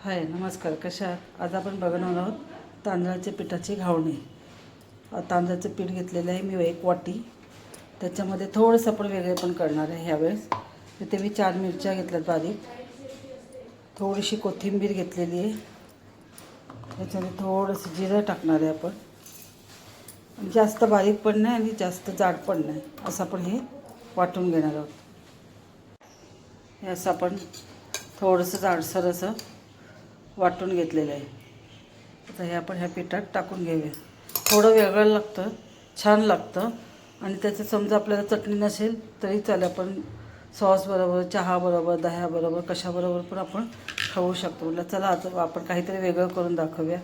हाय नमस्कार. कशा आहात? आज आपण बघणार आहोत तांदळाच्या पिठाची घावणी. तांदळाचं पीठ घेतलेलं आहे मी एक वाटी. त्याच्यामध्ये थोडंसं आपण वेगळे पण करणार आहे ह्यावेळेस. तिथे मी चार मिरच्या घेतल्यात बारीक. थोडीशी कोथिंबीर घेतलेली आहे. त्याच्यामध्ये थोडंसं जिरं टाकणार आहे आपण. जास्त बारीक पण नाही आणि जास्त जाड पण नाही. असं आपण हे वाटून घेणार आहोत. हे असं आपण थोडंसं जाडसर असं वाटून घेतलेलं आहे. आता हे आपण ह्या पिठात टाकून घेऊया. थोडं वेगळं लागतं छान लागतं. आणि त्याचं समजा आपल्याला चटणी नसेल तरी चालेल आपण सॉसबरोबर चहाबरोबर दह्याबरोबर कशाबरोबर पण आपण खाऊ शकतो. म्हटलं चला आता आपण काहीतरी वेगळं करून दाखवूया.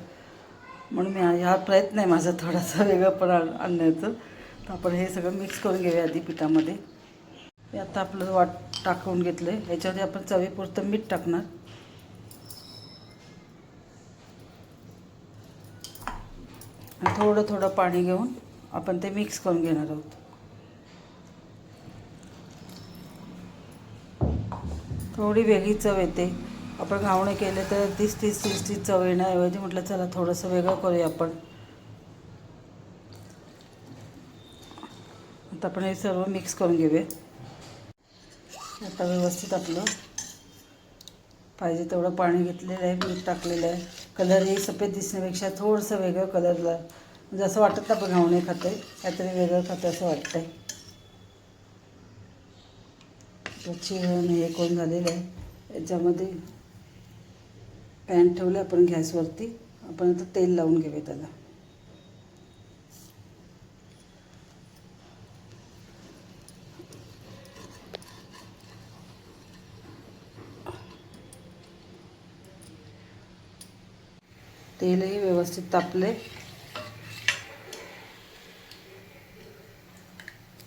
म्हणून मी हा प्रयत्न आहे माझा थोडासा वेगळं पण आण- आणण्याचं. तर आपण हे सगळं मिक्स करून घेऊया आधी पिठामध्ये. हे आता आपलं वाट टाकून घेतलं आहे ह्याच्यामध्ये आपण चवीपुरतं मीठ टाकणार. थोडं थोडं पाणी घेऊन आपण ते मिक्स करून घेणार आहोत. थोडी वेगळी चव येते. आपण घावणे केले तर तीस तीस तीस तीस चव येण्याऐवजी म्हटलं चला थोडंसं वेगळं करूया आपण. आता आपण हे सर्व मिक्स करून घेऊया. आता व्यवस्थित आपलं पाहिजे तेवढं पाणी घेतलेलं आहे मीठ टाकलेलं आहे. कलरही सफेद दिसण्यापेक्षा थोडंसं वेगळं कलरला म्हणजे असं वाटत ना आपण घावणे खातं आहे काहीतरी वेगळं खातं असं वाटतं आहे त्याची हे कोण झालेलं आहे? याच्यामध्ये पॅन ठेवलं आपण गॅसवरती. आपण आता तेल लावून घेऊया त्याला. तेलही व्यवस्थित तापले.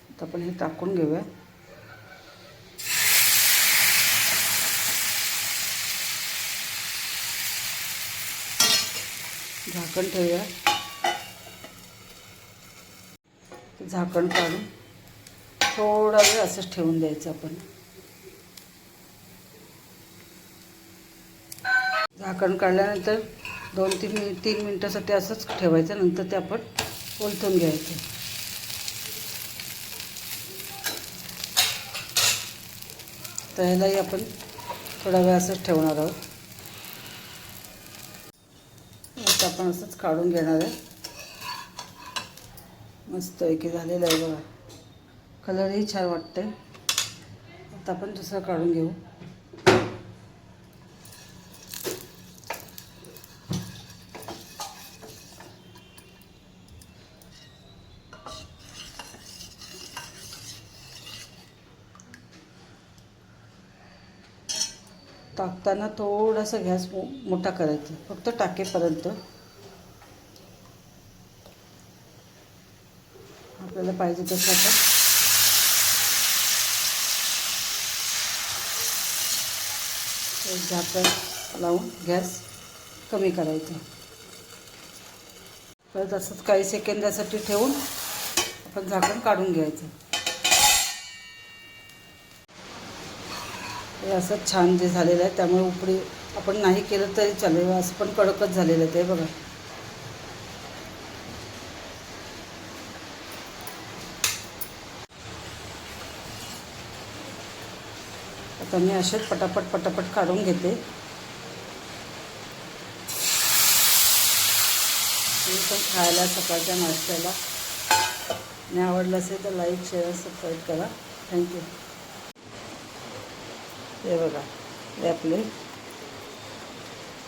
आता आपण हे टाकून घेऊया. झाकण ठेवूया. झाकण काढून थोडा वेळ असंच ठेवून द्यायचं आपण. झाकण काढल्यानंतर दोन तीन मिनिट तीन मिनटासाठी असंच ठेवायचं नंतर ते आपण ओलतून घ्यायचं. तर ह्यालाही आपण थोडा वेळ असंच ठेवणार आहोत. आपण असंच काढून घेणार आहे. मस्त एकी झालेलं आहे बघा. कलरही छान वाटते आता आपण दुसरं काढून घेऊ. टाकताना थोडासा गॅस मो मोठा करायचा. फक्त टाकेपर्यंत. आपल्याला पाहिजे तसं आता. एक झाकण लावून गॅस कमी करायचा. परत असंच काही सेकंदासाठी ठेवून आपण झाकण काढून घ्यायचं. हे असं छान जे झालेलं आहे त्यामुळे उपडी आपण नाही केलं तरी चालेल. असं पण कडकच झालेलं आहे ते बघा. आता मी असेच पटापट पटापट काढून घेते. मी पण खायला सकाळच्या नाश्त्याला. आणि आवडलं असेल तर लाईक शेअर सबस्क्राईब करा. थँक्यू हे बघा हे आपले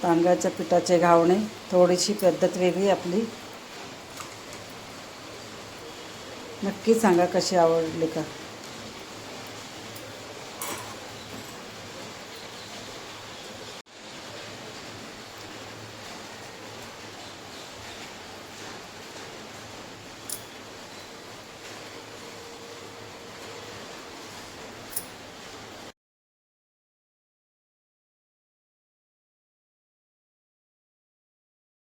तांदळाच्या पिठाचे घावणे थोडीशी पद्धत वेगळी आपली. नक्की सांगा कशी आवडली का?